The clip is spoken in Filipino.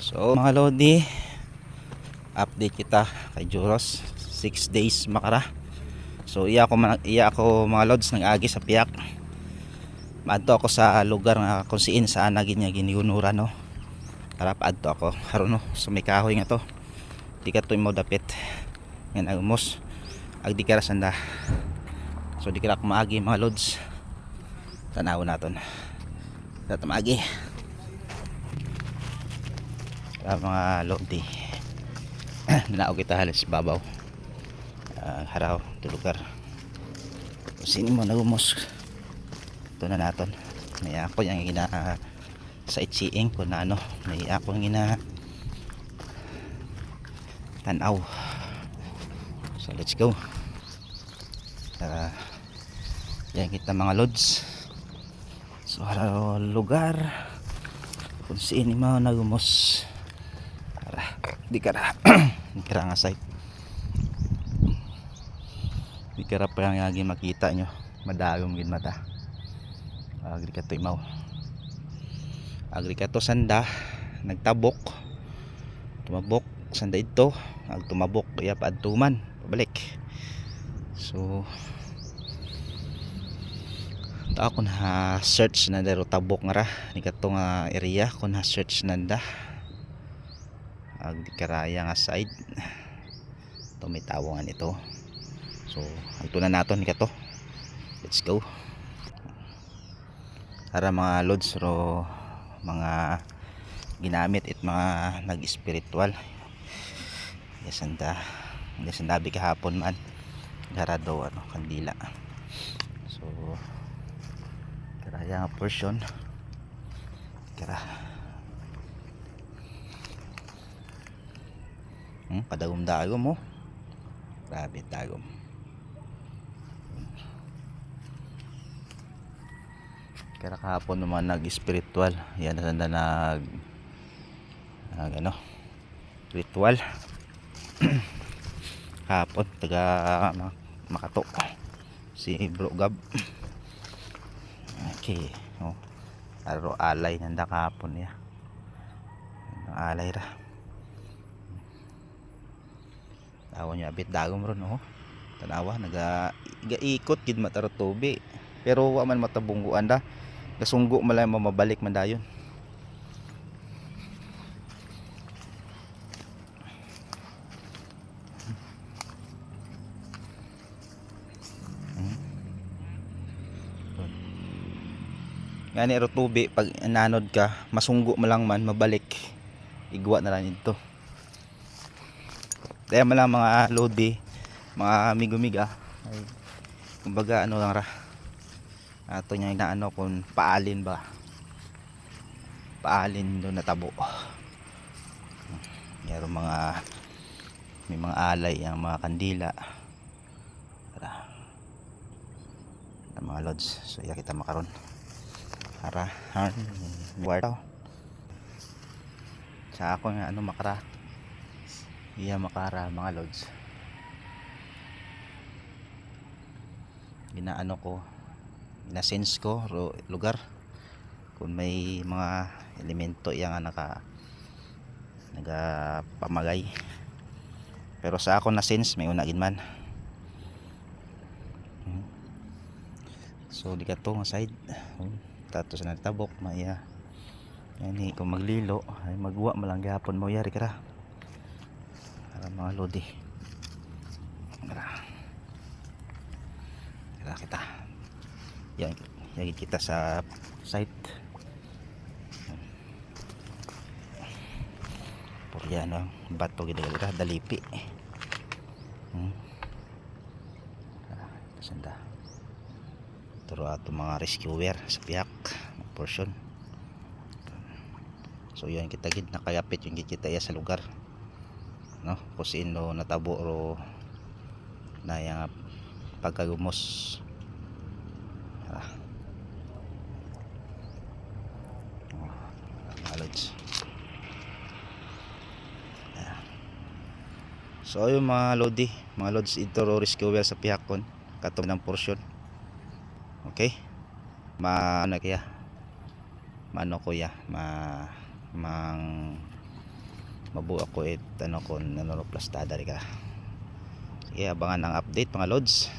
So mga Lodi, update kita kay Juros. 6 days makara. So iya ako, iya ako mga Lods nang agi sa piyak. Maadto ako sa lugar nga kung siin saan na ginya giniunura no. Para paadto ako. Haron no, sa may kahoy nga to. Di ka to mo dapit. Yan agumos. Agdi ka ra sanda. So di ka ra kumaagi mga Lods. Tanaw naton. Dito maagi. Kaya mga Lodi. Nanaog kita halos babaw. Ah, haraw, ito lugar. Sini mo nagumos. Ito na naton. May ako yung gina sa itseeing kung na ano. May ako yung gina tanaw. So let's go. Uh, yan kita mga lods. So haraw lugar. Kung sini mo nagumos. Di ka ra. di ka ra nga site. Di ka ra pa yung lagi makita nyo. Madagom gin mata. Agri ka to imaw. Agri ka to sanda. Nagtabok. Tumabok. Sanda ito. Ag tumabok. Kaya pa adtuman. Pabalik. So, ta ako na search na dero tabok nga ra ni nga area kun na search nanda ag di karaya nga side to may tawongan ito so ito na nato ni kato let's go. Para mga lods ro mga ginamit it mga nag-spiritual. Yasanda yasandabi kahapon man. Garado ano kandila. So karaya nga portion. Kara hmm, padagom dagom mo. Grabe dagom kaya kahapon naman nag spiritual yan na na nag nag ano? Ritual. Hapon taga Ma- makato. Si bro gab. Okay oh. Aro alay nanda kahapon ya alay ra tawa niya abit dagom ron oh. Tanawa naga ikot gid mataro tubi. Pero wa man matabungguan da. Gasunggo man lang mamabalik man dayon. Gani ero tubi pag nanod ka, masunggo mo lang man mabalik. Igwa na lang ito. Kaya mo lang mga lodi, mga amigo-miga. Ay, kumbaga ano lang ra. Ato niya inaano kung paalin ba. Paalin do natabo. Meron mga may mga alay ang mga kandila. Tara. Ang mga lods. So iya kita makaron. Ara, han, buwar daw. Sa ako nga ano makara. Iya makara mga lods. Ginaano ko, ginasense ko lugar. Kung may mga elemento yang nga naka nagapamagay. Pero sa ako na sense may unagin man. Hmm. So di ka to nga side. Hmm tato sa nagtabok maya yani kung maglilo ay magwa malang gihapon mo yari kara para mga lodi kara kita. Yan yan kita sa site. Por yan no bato gidagira dalipi. Hmm. Sanda Turo ato mga rescuer sa piyak. Portion. So yun kita gid. Nakayapit yung kita ya sa lugar. No, kung sino natabo ro na yung pagkagumos. Ah. Knowledge. Ayan. So yung mga lodi, mga lods ito ro rescuer sa pihakon katom ng portion. Okay? Ma ano kaya? Maano ko ya? Ma mang mabuo ako it ano kung nanonoplastada ka. Sige abangan ang update mga lods